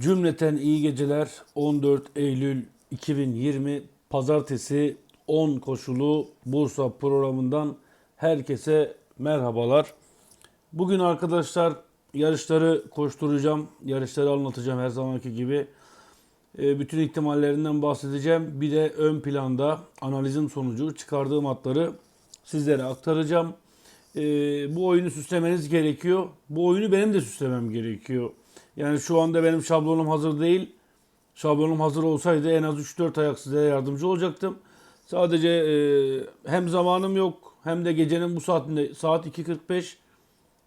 Cümleten iyi geceler. 14 Eylül 2020 Pazartesi 10 koşulu Bursa programından herkese merhabalar. Bugün arkadaşlar yarışları koşturacağım. Yarışları anlatacağım her zamanki gibi. E, bütün ihtimallerinden bahsedeceğim. Bir de ön planda analizin sonucu çıkardığım atları sizlere aktaracağım. E, bu oyunu süslemeniz gerekiyor. Bu oyunu benim de süslemem gerekiyor. Yani şu anda benim şablonum hazır değil. Şablonum hazır olsaydı en az 3-4 ayak size yardımcı olacaktım. Sadece e, hem zamanım yok hem de gecenin bu saatinde saat 2.45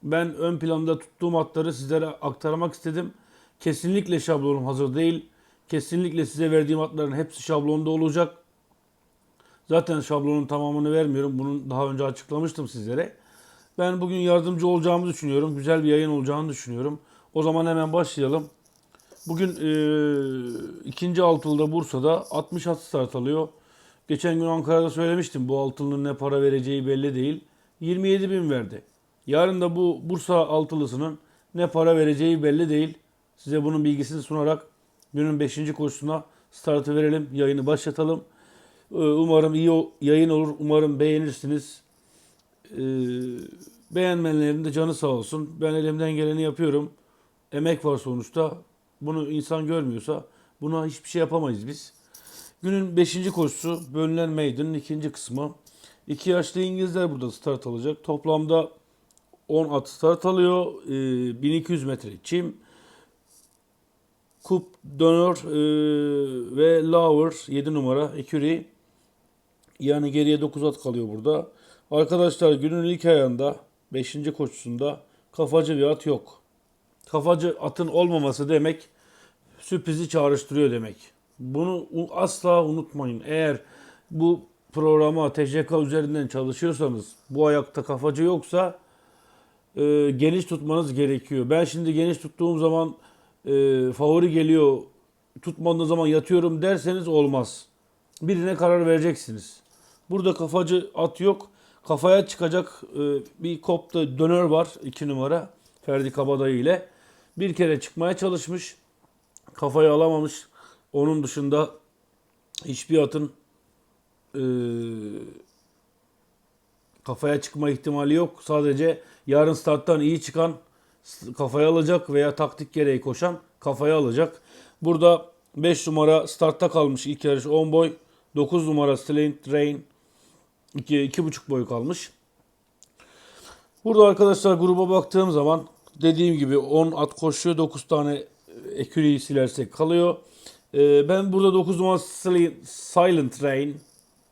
ben ön planda tuttuğum atları sizlere aktarmak istedim. Kesinlikle şablonum hazır değil. Kesinlikle size verdiğim atların hepsi şablonda olacak. Zaten şablonun tamamını vermiyorum. Bunu daha önce açıklamıştım sizlere. Ben bugün yardımcı olacağımı düşünüyorum. Güzel bir yayın olacağını düşünüyorum. O zaman hemen başlayalım. Bugün e, ikinci altılıda Bursa'da 60 at start alıyor. Geçen gün Ankara'da söylemiştim bu altılının ne para vereceği belli değil. 27 bin verdi. Yarın da bu Bursa altılısının ne para vereceği belli değil. Size bunun bilgisini sunarak günün 5. koşusuna startı verelim. Yayını başlatalım. Ee, Umarım iyi yayın olur. Umarım beğenirsiniz. Ee, Beğenmenlerin de canı sağ olsun. Ben elimden geleni yapıyorum. Emek var sonuçta. Bunu insan görmüyorsa buna hiçbir şey yapamayız biz. Günün 5. koşusu bölünen meydanın ikinci kısmı. İki yaşlı İngilizler burada start alacak. Toplamda 10 at start alıyor. Ee, 1200 metre çim. Kup, Donor e, ve Lauer 7 numara Ecury. Yani geriye 9 at kalıyor burada. Arkadaşlar günün ilk ayağında 5. koşusunda kafacı bir at yok. Kafacı atın olmaması demek sürprizi çağrıştırıyor demek. Bunu asla unutmayın. Eğer bu programa TCK üzerinden çalışıyorsanız bu ayakta kafacı yoksa e, geniş tutmanız gerekiyor. Ben şimdi geniş tuttuğum zaman e, favori geliyor tutmadığım zaman yatıyorum derseniz olmaz. Birine karar vereceksiniz. Burada kafacı at yok. Kafaya çıkacak e, bir kopta dönör var 2 numara Ferdi Kabadayı ile. Bir kere çıkmaya çalışmış. Kafayı alamamış. Onun dışında hiçbir atın e, kafaya çıkma ihtimali yok. Sadece yarın starttan iyi çıkan kafaya alacak veya taktik gereği koşan kafaya alacak. Burada 5 numara startta kalmış ilk yarış 10 boy. 9 numara Slant Rain 2 2,5 boy kalmış. Burada arkadaşlar gruba baktığım zaman dediğim gibi 10 at koşuyor. 9 tane eküriyi silersek kalıyor. Ee, ben burada 9 numara Silent Rain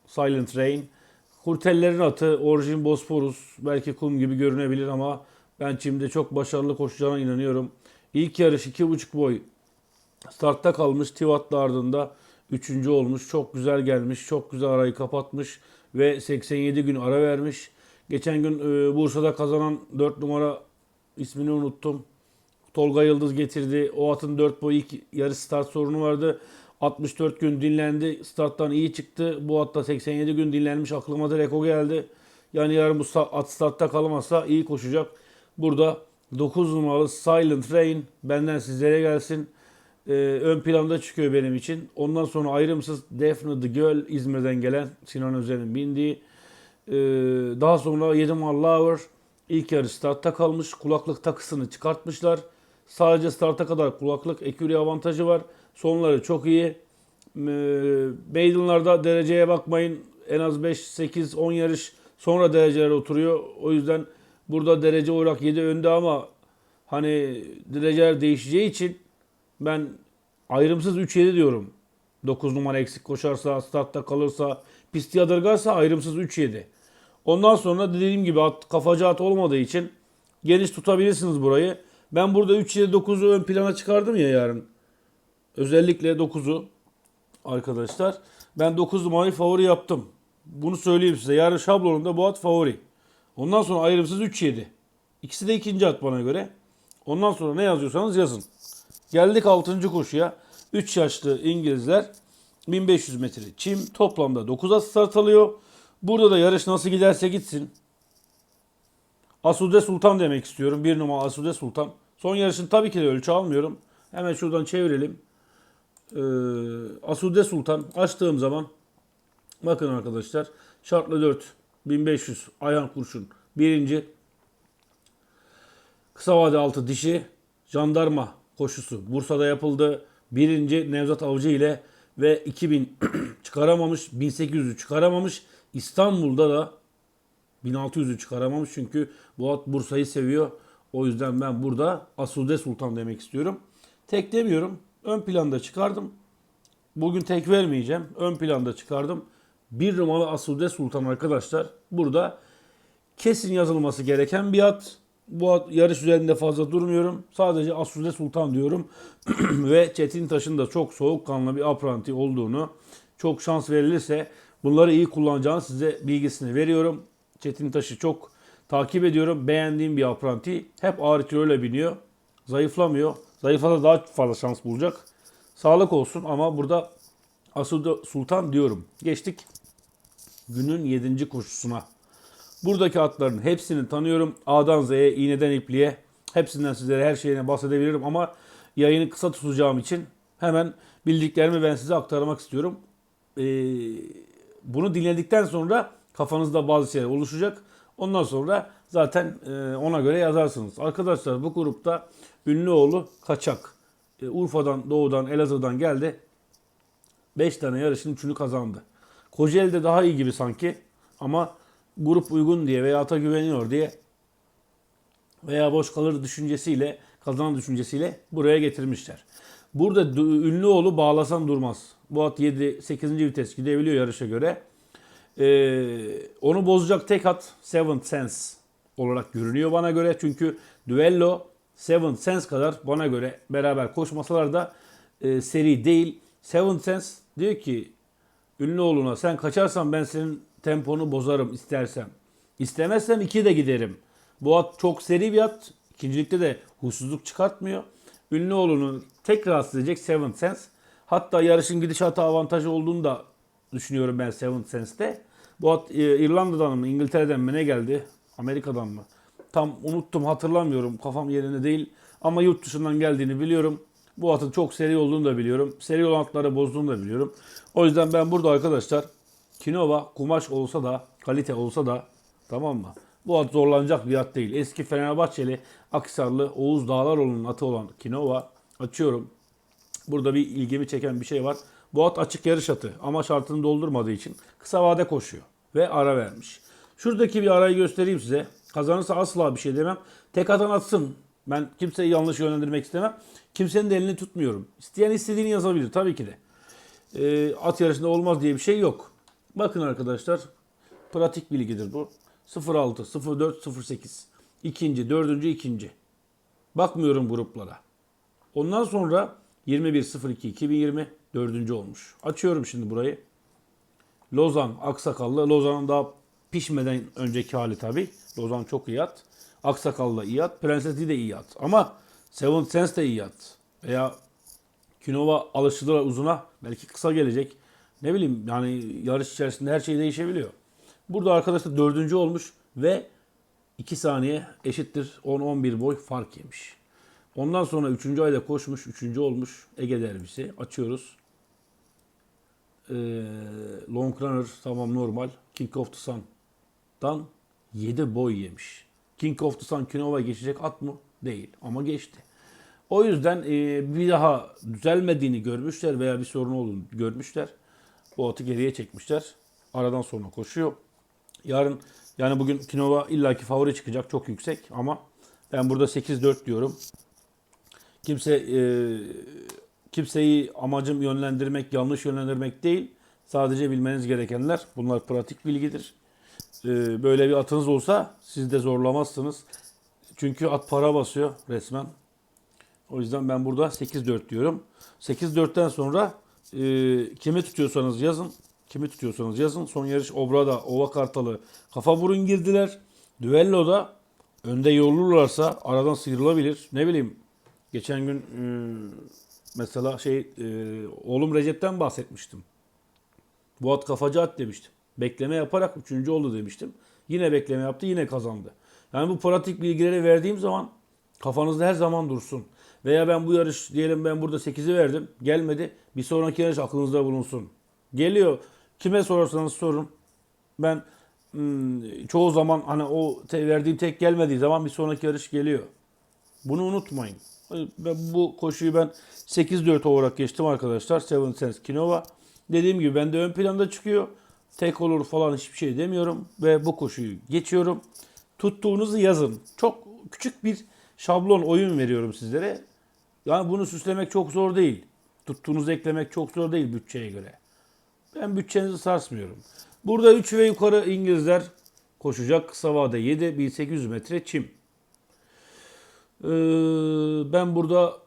Silent Rain Kurtellerin atı Origin Bosporus belki kum gibi görünebilir ama ben çimde çok başarılı koşacağına inanıyorum. İlk yarış 2,5 boy startta kalmış. Tivat'la ardında 3. olmuş. Çok güzel gelmiş. Çok güzel arayı kapatmış ve 87 gün ara vermiş. Geçen gün e, Bursa'da kazanan 4 numara ismini unuttum. Tolga Yıldız getirdi. O atın 4 boy ilk yarı start sorunu vardı. 64 gün dinlendi. Starttan iyi çıktı. Bu atta 87 gün dinlenmiş. Aklıma direkt o geldi. Yani yarın bu at startta kalamazsa iyi koşacak. Burada 9 numaralı Silent Rain benden sizlere gelsin. Ee, ön planda çıkıyor benim için. Ondan sonra ayrımsız Daphne the Girl İzmir'den gelen Sinan Özel'in bindiği. Ee, daha sonra 7 numaralı Lauer ilk yarı startta kalmış. Kulaklık takısını çıkartmışlar. Sadece starta kadar kulaklık ekürü avantajı var. Sonları çok iyi. Ee, Maiden'larda dereceye bakmayın. En az 5, 8, 10 yarış sonra dereceler oturuyor. O yüzden burada derece olarak 7 önde ama hani dereceler değişeceği için ben ayrımsız 3-7 diyorum. 9 numara eksik koşarsa, startta kalırsa, pisti yadırgarsa ayrımsız 3-7. Ondan sonra dediğim gibi at, kafacı at olmadığı için geniş tutabilirsiniz burayı. Ben burada 3-7-9'u ön plana çıkardım ya yarın. Özellikle 9'u arkadaşlar. Ben 9 numarayı favori yaptım. Bunu söyleyeyim size. Yarın şablonunda bu at favori. Ondan sonra ayrımsız 3-7. İkisi de ikinci at bana göre. Ondan sonra ne yazıyorsanız yazın. Geldik 6. koşuya. 3 yaşlı İngilizler 1500 metre çim toplamda 9 at start alıyor. Burada da yarış nasıl giderse gitsin. Asude Sultan demek istiyorum. Bir numara Asude Sultan. Son yarışın tabii ki de ölçü almıyorum. Hemen şuradan çevirelim. Ee, Asude Sultan açtığım zaman bakın arkadaşlar şartlı 4 1500 Ayhan Kurşun birinci kısa vade altı dişi jandarma koşusu Bursa'da yapıldı. Birinci Nevzat Avcı ile ve 2000 çıkaramamış 1800'ü çıkaramamış İstanbul'da da 1600'ü çıkaramamış çünkü bu at Bursa'yı seviyor. O yüzden ben burada Asude Sultan demek istiyorum. Tek demiyorum. Ön planda çıkardım. Bugün tek vermeyeceğim. Ön planda çıkardım. Bir numaralı Asude Sultan arkadaşlar. Burada kesin yazılması gereken bir at. Bu at yarış üzerinde fazla durmuyorum. Sadece Asude Sultan diyorum. Ve Çetin Taş'ın da çok soğukkanlı bir apranti olduğunu, çok şans verilirse bunları iyi kullanacağını size bilgisini veriyorum. Çetin Taş'ı çok takip ediyorum. Beğendiğim bir apranti. Hep ağır kiloyla biniyor. Zayıflamıyor. Zayıflasa daha fazla şans bulacak. Sağlık olsun ama burada Asude Sultan diyorum. Geçtik günün 7. koşusuna. Buradaki atların hepsini tanıyorum. A'dan Z'ye, iğneden ipliğe. Hepsinden sizlere her şeyine bahsedebilirim ama yayını kısa tutacağım için hemen bildiklerimi ben size aktarmak istiyorum. Ee, bunu dinledikten sonra kafanızda bazı şeyler oluşacak. Ondan sonra zaten e, ona göre yazarsınız. Arkadaşlar bu grupta Ünlüoğlu Kaçak. E, Urfa'dan, Doğu'dan, Elazığ'dan geldi. 5 tane yarışın 3'ünü kazandı. Kocaeli'de daha iyi gibi sanki ama grup uygun diye veya ata güveniyor diye veya boş kalır düşüncesiyle, kazanan düşüncesiyle buraya getirmişler. Burada du- Ünlüoğlu bağlasan durmaz. Bu at 7 8. vites gidebiliyor yarışa göre. Ee, onu bozacak tek at Seventh Sense olarak görünüyor bana göre. Çünkü Duello Seventh Sense kadar bana göre beraber koşmasalar da e, seri değil. Seventh Sense diyor ki Ünlüoğlu'na sen kaçarsan ben senin temponu bozarım istersem. İstemezsem iki de giderim. Bu at çok seri bir at. İkincilikte de huysuzluk çıkartmıyor. Ünlüoğlu'nu tek rahatsız edecek Seventh Sense. Hatta yarışın gidişatı avantajı olduğunu da düşünüyorum ben Seventh Sense'te. Bu at e, İrlanda'dan mı İngiltere'den mi ne geldi? Amerika'dan mı? Tam unuttum hatırlamıyorum. Kafam yerinde değil. Ama yurt dışından geldiğini biliyorum. Bu atın çok seri olduğunu da biliyorum. Seri olan atları bozduğunu da biliyorum. O yüzden ben burada arkadaşlar Kinova kumaş olsa da kalite olsa da tamam mı? Bu at zorlanacak bir at değil. Eski Fenerbahçeli Aksarlı Oğuz Dağlaroğlu'nun atı olan Kinova açıyorum. Burada bir ilgimi çeken bir şey var. Bu at açık yarış atı ama şartını doldurmadığı için kısa vade koşuyor ve ara vermiş. Şuradaki bir arayı göstereyim size. Kazanırsa asla bir şey demem. Tek atan atsın. Ben kimseyi yanlış yönlendirmek istemem. Kimsenin de elini tutmuyorum. İsteyen istediğini yazabilir tabii ki de. Ee, at yarışında olmaz diye bir şey yok. Bakın arkadaşlar pratik bilgidir bu. 06, 04, 08. İkinci, dördüncü, ikinci. Bakmıyorum gruplara. Ondan sonra 21.02 2020 dördüncü olmuş. Açıyorum şimdi burayı. Lozan Aksakallı. Lozan'ın daha pişmeden önceki hali tabi. Lozan çok iyi at. Aksakallı iyi at. Prensesli de iyi at. Ama Seven Sense de iyi at. Veya Kinova alıştılar uzuna. Belki kısa gelecek. Ne bileyim yani yarış içerisinde her şey değişebiliyor. Burada arkadaşlar dördüncü olmuş ve 2 saniye eşittir 10-11 boy fark yemiş. Ondan sonra 3. ayda koşmuş. 3. olmuş. Ege derbisi. Açıyoruz. Ee, long runner tamam normal. King of the Sun'dan 7 boy yemiş. King of the Sun Kinova geçecek at mı? Değil. Ama geçti. O yüzden e, bir daha düzelmediğini görmüşler veya bir sorun olduğunu görmüşler. Bu atı geriye çekmişler. Aradan sonra koşuyor. Yarın yani bugün Kinova illaki favori çıkacak çok yüksek ama ben burada 8-4 diyorum. Kimse e, kimseyi amacım yönlendirmek, yanlış yönlendirmek değil. Sadece bilmeniz gerekenler bunlar pratik bilgidir. E, böyle bir atınız olsa siz de zorlamazsınız. Çünkü at para basıyor resmen. O yüzden ben burada 8-4 diyorum. 8-4'ten sonra e, kimi tutuyorsanız yazın. Kimi tutuyorsanız yazın. Son yarış Obra'da Ova Kartalı kafa burun girdiler. Düello'da önde yorulurlarsa aradan sıyrılabilir. Ne bileyim geçen gün e, mesela şey e, oğlum Recep'ten bahsetmiştim. Bu at kafacı at demiştim. Bekleme yaparak üçüncü oldu demiştim. Yine bekleme yaptı yine kazandı. Yani bu pratik bilgileri verdiğim zaman kafanızda her zaman dursun. Veya ben bu yarış diyelim ben burada 8'i verdim. Gelmedi. Bir sonraki yarış aklınızda bulunsun. Geliyor. Kime sorarsanız sorun. Ben hmm, çoğu zaman hani o te- verdiğim tek gelmediği zaman bir sonraki yarış geliyor. Bunu unutmayın. Ben bu koşuyu ben 8-4 olarak geçtim arkadaşlar. Seven Sense Kinova. Dediğim gibi bende ön planda çıkıyor. Tek olur falan hiçbir şey demiyorum. Ve bu koşuyu geçiyorum. Tuttuğunuzu yazın. Çok küçük bir şablon oyun veriyorum sizlere. Yani bunu süslemek çok zor değil. Tuttuğunuzu eklemek çok zor değil bütçeye göre. Ben bütçenizi sarsmıyorum. Burada 3 ve yukarı İngilizler koşacak. Kısa vade 7, 1800 metre çim. Ee, ben burada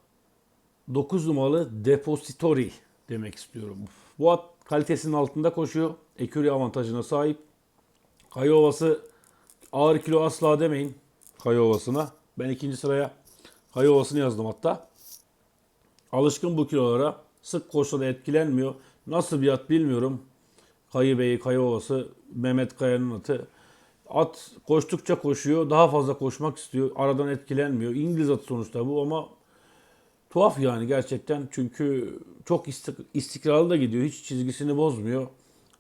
9 numaralı Depository demek istiyorum. Bu at kalitesinin altında koşuyor. Ekürü avantajına sahip. Kayovası ağır kilo asla demeyin Kayovası'na. Ben ikinci sıraya Kayovası'nı yazdım hatta. Alışkın bu kilolara. Sık koşsa da etkilenmiyor. Nasıl bir at bilmiyorum. Kayı Bey'i, Kayovası, Mehmet Kaya'nın atı. At koştukça koşuyor. Daha fazla koşmak istiyor. Aradan etkilenmiyor. İngiliz atı sonuçta bu ama tuhaf yani gerçekten. Çünkü çok istik- istikrarlı da gidiyor. Hiç çizgisini bozmuyor.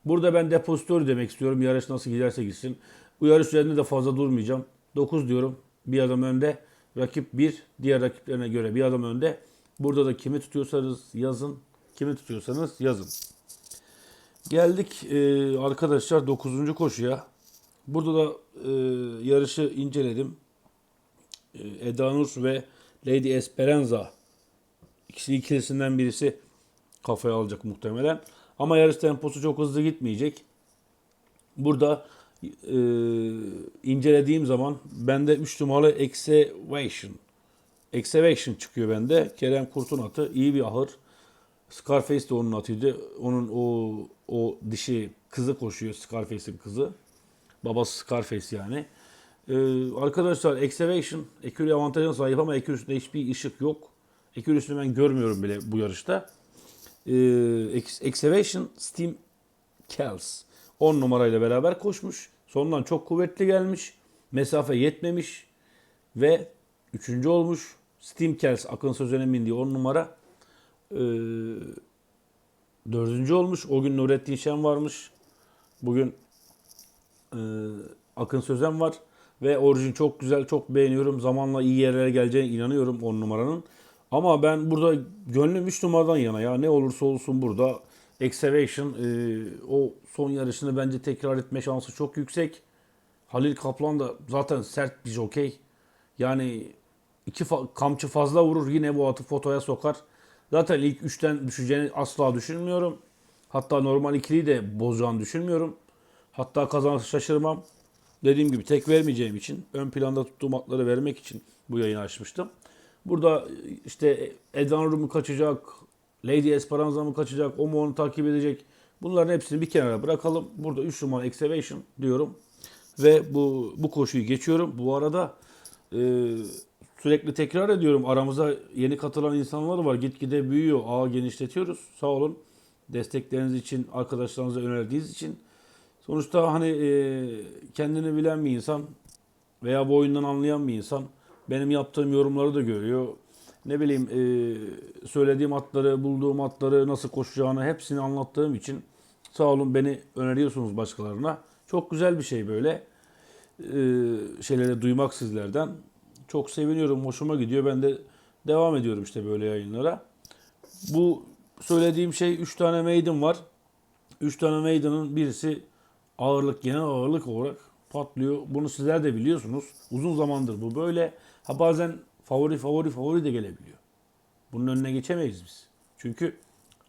Burada ben depozitör demek istiyorum. Yarış nasıl giderse gitsin. Bu yarış üzerinde de fazla durmayacağım. 9 diyorum. Bir adım önde. Rakip 1. Diğer rakiplerine göre bir adım önde. Burada da kimi tutuyorsanız yazın. Kimi tutuyorsanız yazın. Geldik e, arkadaşlar 9. koşuya. Burada da e, yarışı inceledim. E, Eda ve Lady Esperanza ikisi ikilisinden birisi kafaya alacak muhtemelen. Ama yarış temposu çok hızlı gitmeyecek. Burada e, incelediğim zaman bende 3 numaralı Excavation Excavation çıkıyor bende. Kerem Kurt'un atı. iyi bir ahır. Scarface de onun atıydı. Onun o o dişi kızı koşuyor. Scarface'in kızı. Babası Scarface yani. Ee, arkadaşlar Excavation Ekürü avantajına sahip ama Ekürüsünde hiçbir ışık yok. Ekürüsünü ben görmüyorum bile bu yarışta. Ee, Ex- Excavation Steam Kells 10 numarayla beraber koşmuş. Sondan çok kuvvetli gelmiş. Mesafe yetmemiş. Ve üçüncü olmuş. Steam Kells Akın Sözen'in bindiği 10 numara. Ee, dördüncü olmuş. O gün Nurettin Şen varmış. Bugün e, Akın Sözen var. Ve orijin çok güzel, çok beğeniyorum. Zamanla iyi yerlere geleceğine inanıyorum 10 numaranın. Ama ben burada gönlüm 3 numaradan yana ya. Ne olursa olsun burada Excavation e, o son yarışını bence tekrar etme şansı çok yüksek. Halil Kaplan da zaten sert bir jokey. Yani iki fa- kamçı fazla vurur yine bu atı fotoya sokar. Zaten ilk üçten düşeceğini asla düşünmüyorum. Hatta normal ikiliyi de bozacağını düşünmüyorum. Hatta kazanırsa şaşırmam. Dediğim gibi tek vermeyeceğim için ön planda tuttuğum atları vermek için bu yayını açmıştım. Burada işte Edanur mu kaçacak, Lady Esperanza mı kaçacak, o mu onu takip edecek. Bunların hepsini bir kenara bırakalım. Burada 3 numara Excavation diyorum. Ve bu bu koşuyu geçiyorum. Bu arada e, sürekli tekrar ediyorum. Aramıza yeni katılan insanlar var. Gitgide büyüyor. Ağı genişletiyoruz. Sağ olun. Destekleriniz için, arkadaşlarınıza önerdiğiniz için. Sonuçta hani e, kendini bilen bir insan veya bu oyundan anlayan bir insan benim yaptığım yorumları da görüyor. Ne bileyim e, söylediğim atları, bulduğum atları nasıl koşacağını hepsini anlattığım için sağ olun beni öneriyorsunuz başkalarına. Çok güzel bir şey böyle e, şeyleri duymak sizlerden. Çok seviniyorum, hoşuma gidiyor. Ben de devam ediyorum işte böyle yayınlara. Bu söylediğim şey 3 tane maiden var. 3 tane maiden'ın birisi ağırlık, genel ağırlık olarak patlıyor. Bunu sizler de biliyorsunuz. Uzun zamandır bu böyle. Ha bazen favori favori favori de gelebiliyor. Bunun önüne geçemeyiz biz. Çünkü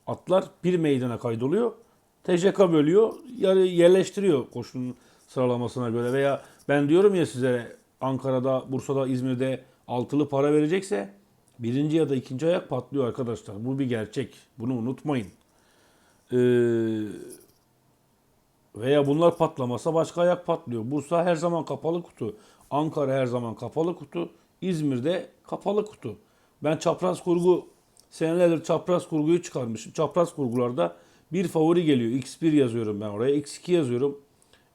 atlar bir meydana kaydoluyor. TCK bölüyor, yarı yerleştiriyor koşunun sıralamasına göre veya ben diyorum ya sizlere Ankara'da, Bursa'da, İzmir'de altılı para verecekse birinci ya da ikinci ayak patlıyor arkadaşlar. Bu bir gerçek. Bunu unutmayın. Ee, veya bunlar patlamasa başka ayak patlıyor. Bursa her zaman kapalı kutu. Ankara her zaman kapalı kutu. İzmir'de kapalı kutu. Ben çapraz kurgu senelerdir çapraz kurguyu çıkarmışım. Çapraz kurgularda bir favori geliyor. X1 yazıyorum ben oraya. X2 yazıyorum.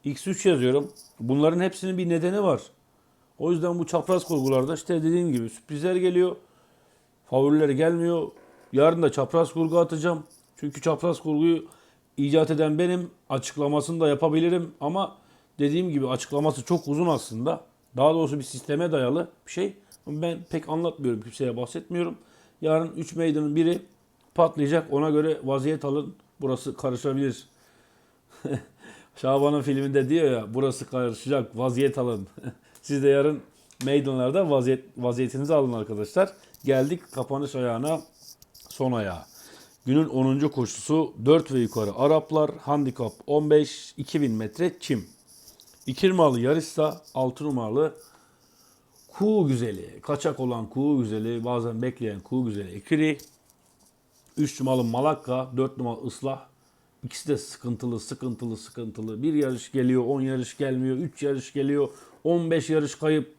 X3 yazıyorum. Bunların hepsinin bir nedeni var. O yüzden bu çapraz kurgularda işte dediğim gibi sürprizler geliyor. Favorileri gelmiyor. Yarın da çapraz kurgu atacağım. Çünkü çapraz kurguyu icat eden benim. Açıklamasını da yapabilirim ama dediğim gibi açıklaması çok uzun aslında. Daha doğrusu bir sisteme dayalı bir şey. Ben pek anlatmıyorum, kimseye bahsetmiyorum. Yarın 3 meydanın biri patlayacak. Ona göre vaziyet alın. Burası karışabilir. Şaban'ın filminde diyor ya burası karışacak vaziyet alın. Siz de yarın meydanlarda vaziyet, vaziyetinizi alın arkadaşlar. Geldik kapanış ayağına son ayağı. Günün 10. koşusu 4 ve yukarı Araplar handikap 15 2000 metre çim. 2 numaralı Yarissa 6 numaralı Kuğu Güzeli. Kaçak olan Kuğu Güzeli bazen bekleyen Kuğu Güzeli Ekiri. 3 numaralı Malakka 4 numaralı Islah İkisi de sıkıntılı, sıkıntılı, sıkıntılı. Bir yarış geliyor, 10 yarış gelmiyor, 3 yarış geliyor, 15 yarış kayıp.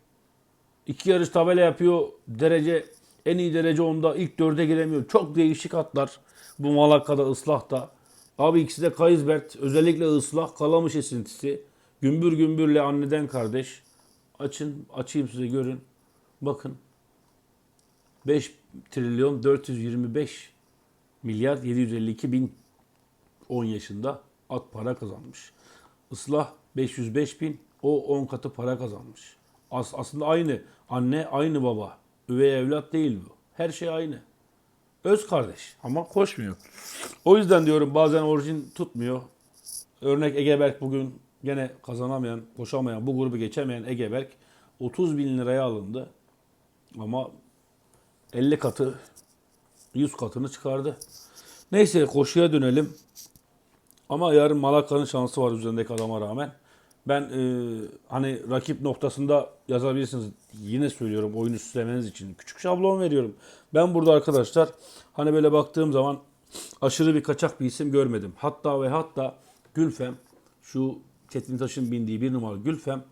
2 yarış tabela yapıyor. Derece en iyi derece onda ilk dörde giremiyor. Çok değişik atlar. Bu Malakka'da, Islah'ta. Abi ikisi de Kayızbert. Özellikle Islah kalamış esintisi. Gümbür gümbürle anneden kardeş. Açın, açayım size görün. Bakın. 5 trilyon 425 milyar 752 bin 10 yaşında at para kazanmış. Islah 505 bin, o 10 katı para kazanmış. As aslında aynı. Anne aynı baba. Üvey evlat değil bu. Her şey aynı. Öz kardeş ama koşmuyor. O yüzden diyorum bazen orijin tutmuyor. Örnek Egeberk bugün gene kazanamayan, koşamayan, bu grubu geçemeyen Egeberk 30 bin liraya alındı. Ama 50 katı, 100 katını çıkardı. Neyse koşuya dönelim. Ama yarın Malakka'nın şansı var üzerindeki adama rağmen. Ben e, hani rakip noktasında yazabilirsiniz. Yine söylüyorum oyunu süslemeniz için. Küçük şablon veriyorum. Ben burada arkadaşlar hani böyle baktığım zaman aşırı bir kaçak bir isim görmedim. Hatta ve hatta Gülfem şu Çetin Taş'ın bindiği bir numaralı Gülfem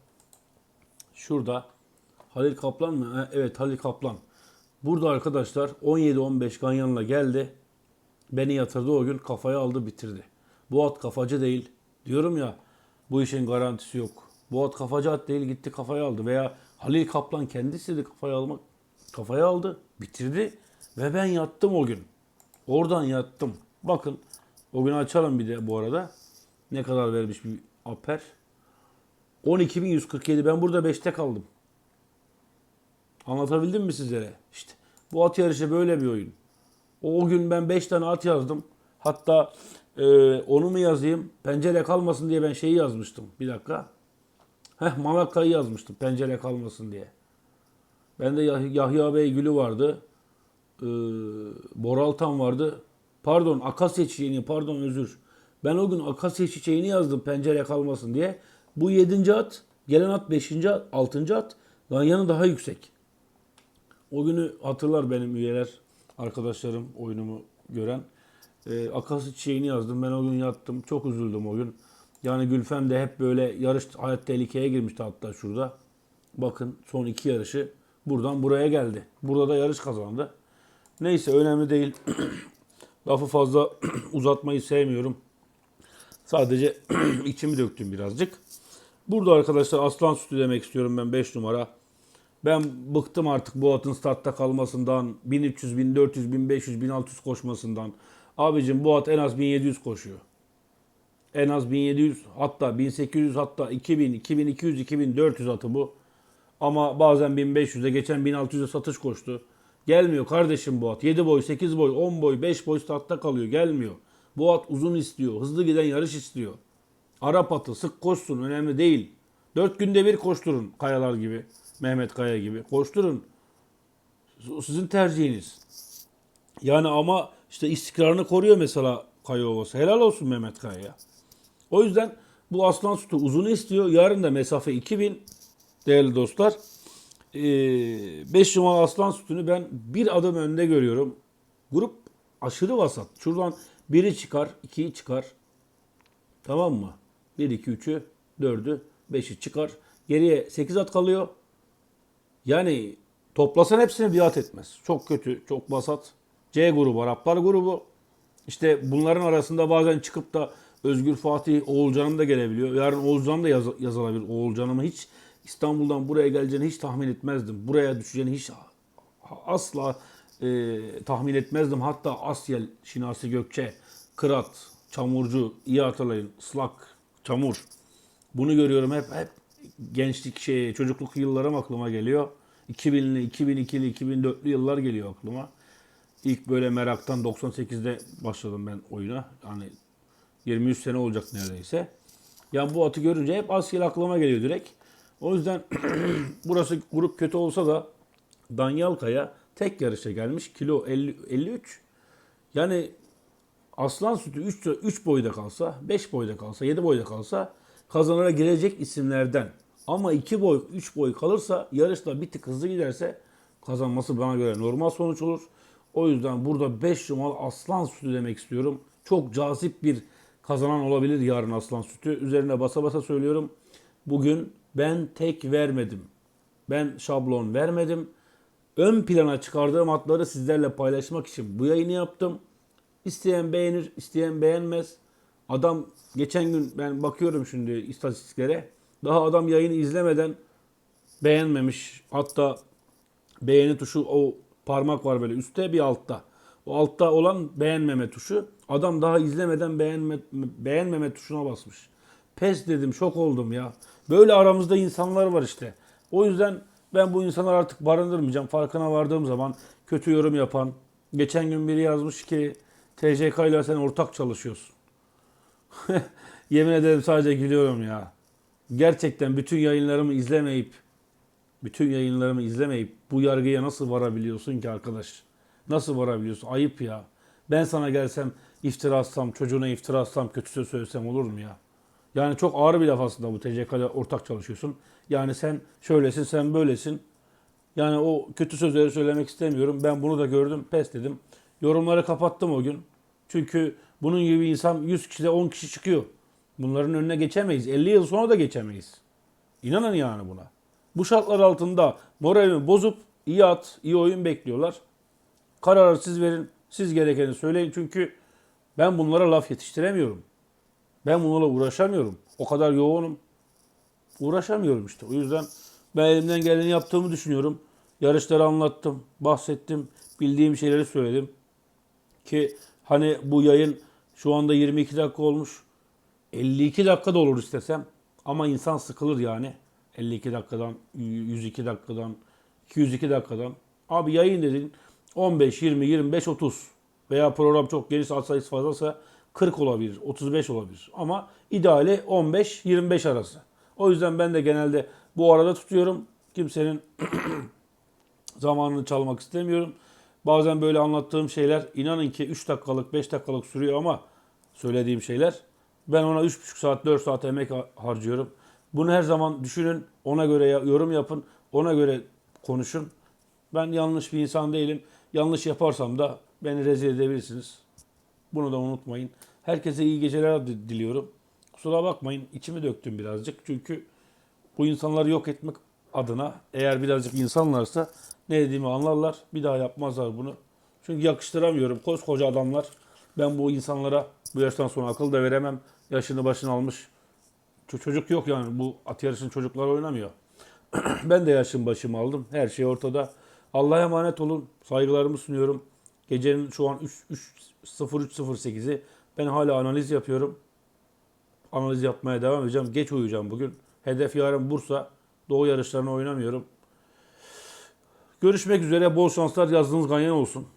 şurada Halil Kaplan mı? Evet Halil Kaplan. Burada arkadaşlar 17-15 Ganyan'la geldi. Beni yatırdı o gün kafaya aldı bitirdi. Bu at kafacı değil. Diyorum ya bu işin garantisi yok. Bu at kafacı at değil gitti kafaya aldı. Veya Halil Kaplan kendisi de kafaya almak kafaya aldı. Bitirdi. Ve ben yattım o gün. Oradan yattım. Bakın o gün açalım bir de bu arada. Ne kadar vermiş bir aper. 12.147 ben burada 5'te kaldım. Anlatabildim mi sizlere? İşte bu at yarışı böyle bir oyun. O, o gün ben 5 tane at yazdım. Hatta e, onu mu yazayım? Pencere kalmasın diye ben şeyi yazmıştım. Bir dakika. Heh Malakka'yı yazmıştım pencere kalmasın diye. Bende Yah- Yahya Bey Gülü vardı. Ee, Boraltan vardı. Pardon Akasya çiçeğini pardon özür. Ben o gün Akasya çiçeğini yazdım pencere kalmasın diye. Bu 7. at, gelen at 5. at, 6. at. Ganyanı daha yüksek. O günü hatırlar benim üyeler, arkadaşlarım oyunumu gören. Ee, Akasya çiçeğini yazdım. Ben o gün yattım. Çok üzüldüm o gün. Yani Gülfem de hep böyle yarış hayat tehlikeye girmişti hatta şurada. Bakın son iki yarışı buradan buraya geldi. Burada da yarış kazandı. Neyse önemli değil. Lafı fazla uzatmayı sevmiyorum. Sadece içimi döktüm birazcık. Burada arkadaşlar aslan sütü demek istiyorum ben 5 numara. Ben bıktım artık bu atın startta kalmasından, 1300, 1400, 1500, 1600 koşmasından. Abicim bu at en az 1700 koşuyor. En az 1700 hatta 1800 hatta 2000, 2200, 2400 atı bu. Ama bazen 1500'e geçen 1600'e satış koştu. Gelmiyor kardeşim bu at. 7 boy, 8 boy, 10 boy, 5 boy startta kalıyor. Gelmiyor. Bu at uzun istiyor. Hızlı giden yarış istiyor. Arap atı sık koşsun önemli değil. 4 günde bir koşturun kayalar gibi. Mehmet Kaya gibi. Koşturun. Sizin tercihiniz. Yani ama işte istikrarını koruyor mesela Kaya Ovası. Helal olsun Mehmet Kaya'ya. O yüzden bu aslan sütü uzun istiyor. Yarın da mesafe 2000 değerli dostlar. 5 numaralı aslan sütünü ben bir adım önde görüyorum. Grup aşırı vasat. Şuradan biri çıkar, ikiyi çıkar. Tamam mı? 1, 2, 3'ü, 4'ü, 5'i çıkar. Geriye 8 at kalıyor. Yani toplasan hepsini bir at etmez. Çok kötü, çok vasat. C grubu, Araplar grubu. İşte bunların arasında bazen çıkıp da Özgür Fatih Oğulcan'ım da gelebiliyor. Yarın Oğulcan da yaz, yazılabilir. Oğulcan'ımı hiç İstanbul'dan buraya geleceğini hiç tahmin etmezdim. Buraya düşeceğini hiç asla e, tahmin etmezdim. Hatta Asyel, Şinasi Gökçe, Kırat, Çamurcu, iyi hatırlayın. Slak, Çamur. Bunu görüyorum hep hep gençlik şey çocukluk yıllarım aklıma geliyor. 2000'li, 2002'li, 2004'lü yıllar geliyor aklıma. İlk böyle meraktan 98'de başladım ben oyuna. Yani 23 sene olacak neredeyse. Yani bu atı görünce hep Asyel aklıma geliyor direkt. O yüzden burası grup kötü olsa da Danyal Kaya tek yarışa gelmiş. Kilo 50, 53. Yani aslan sütü 3, 3 boyda kalsa, 5 boyda kalsa, 7 boyda kalsa kazanara girecek isimlerden. Ama 2 boy, 3 boy kalırsa yarışta bir tık hızlı giderse kazanması bana göre normal sonuç olur. O yüzden burada 5 numaralı aslan sütü demek istiyorum. Çok cazip bir kazanan olabilir yarın aslan sütü. Üzerine basa basa söylüyorum. Bugün ben tek vermedim. Ben şablon vermedim. Ön plana çıkardığım atları sizlerle paylaşmak için bu yayını yaptım. İsteyen beğenir, isteyen beğenmez. Adam geçen gün ben bakıyorum şimdi istatistiklere. Daha adam yayını izlemeden beğenmemiş. Hatta beğeni tuşu o parmak var böyle üstte bir altta. O altta olan beğenmeme tuşu. Adam daha izlemeden beğenme, beğenmeme tuşuna basmış. Pes dedim şok oldum ya. Böyle aramızda insanlar var işte. O yüzden ben bu insanları artık barındırmayacağım. Farkına vardığım zaman kötü yorum yapan. Geçen gün biri yazmış ki TCK ile sen ortak çalışıyorsun. Yemin ederim sadece gülüyorum ya. Gerçekten bütün yayınlarımı izlemeyip bütün yayınlarımı izlemeyip bu yargıya nasıl varabiliyorsun ki arkadaş? Nasıl varabiliyorsun? Ayıp ya. Ben sana gelsem iftira atsam, çocuğuna iftira kötü söz söylesem olur mu ya? Yani çok ağır bir laf aslında bu TCK ile ortak çalışıyorsun. Yani sen şöylesin, sen böylesin. Yani o kötü sözleri söylemek istemiyorum. Ben bunu da gördüm, pes dedim. Yorumları kapattım o gün. Çünkü bunun gibi insan 100 kişide 10 kişi çıkıyor. Bunların önüne geçemeyiz. 50 yıl sonra da geçemeyiz. İnanın yani buna. Bu şartlar altında moralimi bozup iyi at, iyi oyun bekliyorlar. Kararı siz verin. Siz gerekeni söyleyin. Çünkü ben bunlara laf yetiştiremiyorum. Ben bunlarla uğraşamıyorum. O kadar yoğunum. Uğraşamıyorum işte. O yüzden ben elimden geleni yaptığımı düşünüyorum. Yarışları anlattım, bahsettim, bildiğim şeyleri söyledim. Ki hani bu yayın şu anda 22 dakika olmuş. 52 dakika da olur istesem. Ama insan sıkılır yani. 52 dakikadan, 102 dakikadan, 202 dakikadan. Abi yayın dedin 15, 20, 25, 30 veya program çok geniş saat sayısı fazlasa 40 olabilir, 35 olabilir. Ama ideali 15-25 arası. O yüzden ben de genelde bu arada tutuyorum. Kimsenin zamanını çalmak istemiyorum. Bazen böyle anlattığım şeyler inanın ki 3 dakikalık 5 dakikalık sürüyor ama söylediğim şeyler ben ona 3,5 saat 4 saat emek ha- harcıyorum. Bunu her zaman düşünün. Ona göre yorum yapın. Ona göre konuşun. Ben yanlış bir insan değilim. Yanlış yaparsam da beni rezil edebilirsiniz. Bunu da unutmayın. Herkese iyi geceler di- diliyorum. Kusura bakmayın içimi döktüm birazcık. Çünkü bu insanları yok etmek adına eğer birazcık insanlarsa ne dediğimi anlarlar. Bir daha yapmazlar bunu. Çünkü yakıştıramıyorum. Koskoca adamlar. Ben bu insanlara bu yaştan sonra akıl da veremem. Yaşını başını almış. Çocuk yok yani. Bu at yarışın çocuklar oynamıyor. ben de yaşım başımı aldım. Her şey ortada. Allah'a emanet olun. Saygılarımı sunuyorum. Gecenin şu an 3, 3 03.08'i. Ben hala analiz yapıyorum. Analiz yapmaya devam edeceğim. Geç uyuyacağım bugün. Hedef yarın Bursa. Doğu yarışlarını oynamıyorum. Görüşmek üzere. Bol şanslar. Yazdığınız ganyan olsun.